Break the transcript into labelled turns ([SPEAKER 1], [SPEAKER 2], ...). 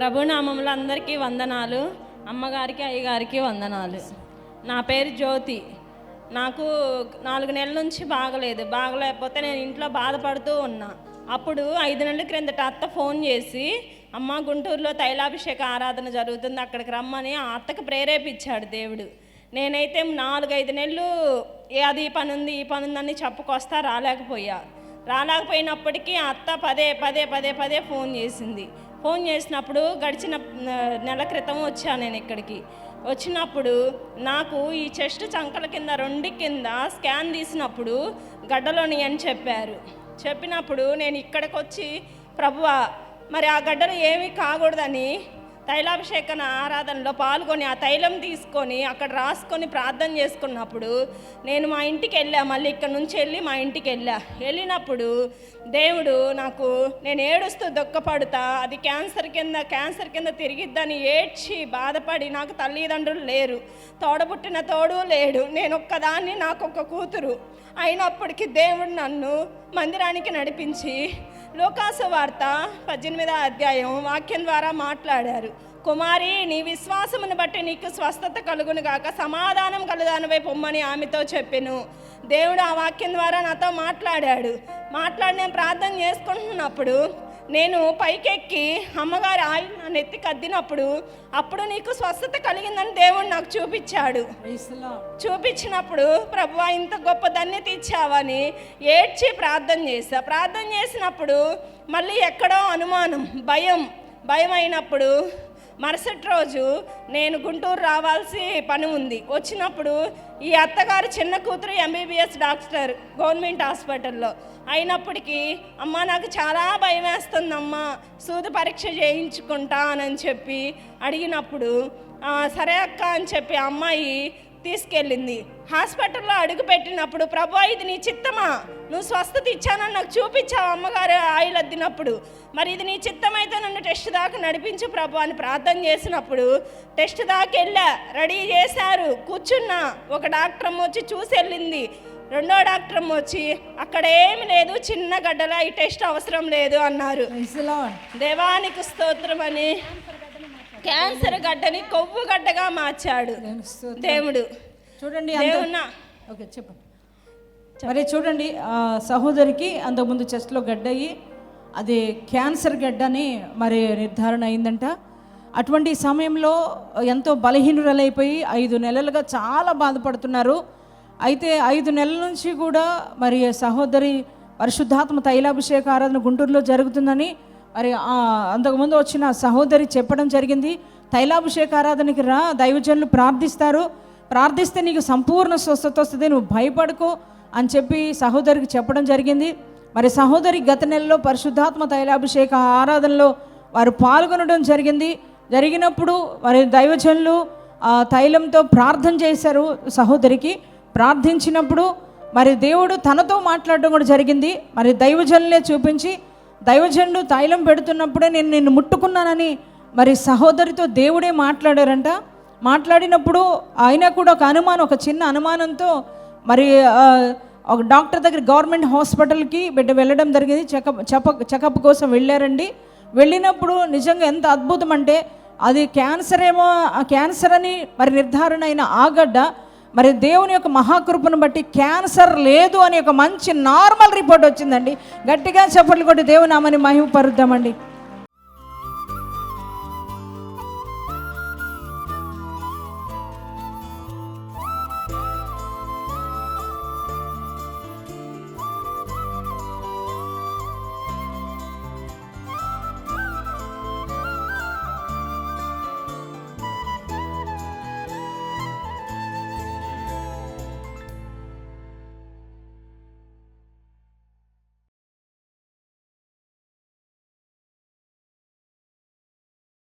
[SPEAKER 1] ప్రభునామంలో అందరికీ వందనాలు అమ్మగారికి అయ్యగారికి వందనాలు. నా పేరు జ్యోతి. నాకు నాలుగు నెలల నుంచి బాగలేదు. బాగలేకపోతే నేను ఇంట్లో బాధపడుతూ ఉన్నా. అప్పుడు ఐదు నెలల క్రిందట అత్త ఫోన్ చేసి అమ్మ గుంటూరులో తైలాభిషేక ఆరాధన జరుగుతుంది. అక్కడికి రమ్మని ఆ అత్తకు ప్రేరేపించాడు దేవుడు. నేనైతే నాలుగైదు నెలలు ఏ అది ఈ పని ఉంది ఈ పని ఉందని చెప్పుకొస్తా రాలేకపోయా. రాలేకపోయినప్పటికీ అత్త పదే పదే పదే పదే ఫోన్ చేసింది. ఫోన్ చేసినప్పుడు గడిచిన నెల క్రితం వచ్చా నేను ఇక్కడికి. వచ్చినప్పుడు నాకు ఈ చెస్ట్ చంకల కింద రెండు కింద స్కాన్ తీసినప్పుడు గడ్డలోని అని చెప్పారు. చెప్పినప్పుడు నేను ఇక్కడికి వచ్చి ప్రభువా మరి ఆ గడ్డలు ఏమీ కాకూడదని తైలాభిషేకన ఆరాధనలో పాల్గొని ఆ తైలం తీసుకొని అక్కడ రాసుకొని ప్రార్థన చేసుకున్నప్పుడు నేను మా ఇంటికి వెళ్ళా మళ్ళీ ఇక్కడ నుంచి వెళ్ళి మా ఇంటికి వెళ్ళా. వెళ్ళినప్పుడు దేవుడు నాకు నేను ఏడుస్తూ దుఃఖపడుతా అది క్యాన్సర్ కింద క్యాన్సర్ కింద తిరిగిద్దని ఏడ్చి బాధపడి నాకు తల్లిదండ్రులు లేరు. తోడబుట్టిన తోడు లేడు. నేను ఒక్కదాన్ని నాకు ఒక కూతురు. అయినప్పటికీ దేవుడు నన్ను మందిరానికి నడిపించి లోకాసు వార్త పద్దెనిమిదో అధ్యాయం వాక్యం ద్వారా మాట్లాడారు. కుమారి నీ విశ్వాసమును బట్టి నీకు స్వస్థత కలుగును గాక సమాధానం కలుదానివై పొమ్మని ఆమెతో చెప్పెను. దేవుడు ఆ వాక్యం ద్వారా నాతో మాట్లాడాడు. మాట్లాడి నేను ప్రార్థన చేసుకుంటున్నప్పుడు నేను పైకెక్కి అమ్మగారి ఆయిల్ నా నెత్తికి అద్దినప్పుడు అప్పుడు నీకు స్వస్థత కలిగిందని దేవుడు నాకు చూపించాడు. చూపించినప్పుడు ప్రభు ఇంత గొప్ప ధన్యత ఇచ్చావని ఏడ్చి ప్రార్థన చేశా. ప్రార్థన చేసినప్పుడు మళ్ళీ ఎక్కడో అనుమానం భయం భయం అయినప్పుడు మరుసటి రోజు నేను గుంటూరు రావాల్సి పని ఉంది. వచ్చినప్పుడు ఈ అత్తగారు చిన్న కూతురు ఎంబీబీఎస్ డాక్టర్ గవర్నమెంట్ హాస్పిటల్లో అయినప్పటికీ అమ్మ నాకు చాలా భయం వేస్తుందమ్మా సూది పరీక్ష చేయించుకుంటానని చెప్పి అడిగినప్పుడు సరే అక్క అని చెప్పి ఆ అమ్మాయి తీసుకెళ్ళింది. హాస్పిటల్లో అడుగు పెట్టినప్పుడు ప్రభు ఇది నీ చిత్తమా? నువ్వు స్వస్థత ఇచ్చానని నాకు చూపించావు అమ్మగారు ఆయిల్ అద్దినప్పుడు. మరి ఇది నీ చిత్తమైతే నన్ను టెస్ట్ దాకా నడిపించు ప్రభు అని ప్రార్థన చేసినప్పుడు టెస్ట్ దాకా వెళ్ళా. రెడీ చేశారు. కూర్చున్నా. ఒక డాక్టర్ వచ్చి చూసి వెళ్ళింది రెండో డాక్టర్ వచ్చి అక్కడ ఏమి లేదు. చిన్న గడ్డలా ఈ టెస్ట్ అవసరం లేదు అన్నారు. దేవానికి స్తోత్రం అని క్యాన్సర్ గడ్డని కొవ్వు గడ్డగా మార్చాడు దేవుడు.
[SPEAKER 2] చూడండి ఓకే చెప్పండి. మరి చూడండి ఆ సహోదరికి అంతకుముందు చెస్ట్లో గడ్డ అయ్యి అది క్యాన్సర్ గడ్డ అని మరి నిర్ధారణ అయిందంట. అటువంటి సమయంలో ఎంతో బలహీనురాలైపోయి ఐదు నెలలుగా చాలా బాధపడుతున్నారు. అయితే ఐదు నెలల నుంచి కూడా మరి సహోదరి పరిశుద్ధాత్మ తైలాభిషేక ఆరాధన గుంటూరులో జరుగుతుందని మరి అంతకుముందు వచ్చిన సహోదరి చెప్పడం జరిగింది తైలాభిషేక ఆరాధనకి రా దైవజనులు ప్రార్థిస్తారు ప్రార్థిస్తే నీకు సంపూర్ణ స్వస్థత వస్తుంది నువ్వు భయపడుకో అని చెప్పి సహోదరికి చెప్పడం జరిగింది. మరి సహోదరి గత నెలలో పరిశుద్ధాత్మ తైలాభిషేక ఆరాధనలో వారు పాల్గొనడం జరిగింది. జరిగినప్పుడు మరి దైవజనులు తైలంతో ప్రార్థన చేశారు సహోదరికి. ప్రార్థించినప్పుడు మరి దేవుడు తనతో మాట్లాడడం కూడా జరిగింది. మరి దైవజనులే చూపించి దైవజనుడు తైలం పెడుతున్నప్పుడే నేను నిన్ను ముట్టుకున్నానని మరి సహోదరితో దేవుడే మాట్లాడారంట. మాట్లాడినప్పుడు అయినా కూడా ఒక అనుమానం ఒక చిన్న అనుమానంతో మరి ఒక డాక్టర్ దగ్గర గవర్నమెంట్ హాస్పిటల్కి బిడ్డ వెళ్ళడం జరిగింది. చెకప్ చెకప్ చెకప్ కోసం వెళ్ళారండి. వెళ్ళినప్పుడు నిజంగా ఎంత అద్భుతం అంటే అది క్యాన్సర్ ఏమో ఆ క్యాన్సర్ అని మరి నిర్ధారణ అయిన ఆ గడ్డ మరి దేవుని యొక్క మహాకృపను బట్టి క్యాన్సర్ లేదు అని ఒక మంచి నార్మల్ రిపోర్ట్ వచ్చిందండి. గట్టిగా చెప్పట్లు కొట్టి దేవునామని మహిమపరుద్దామండి.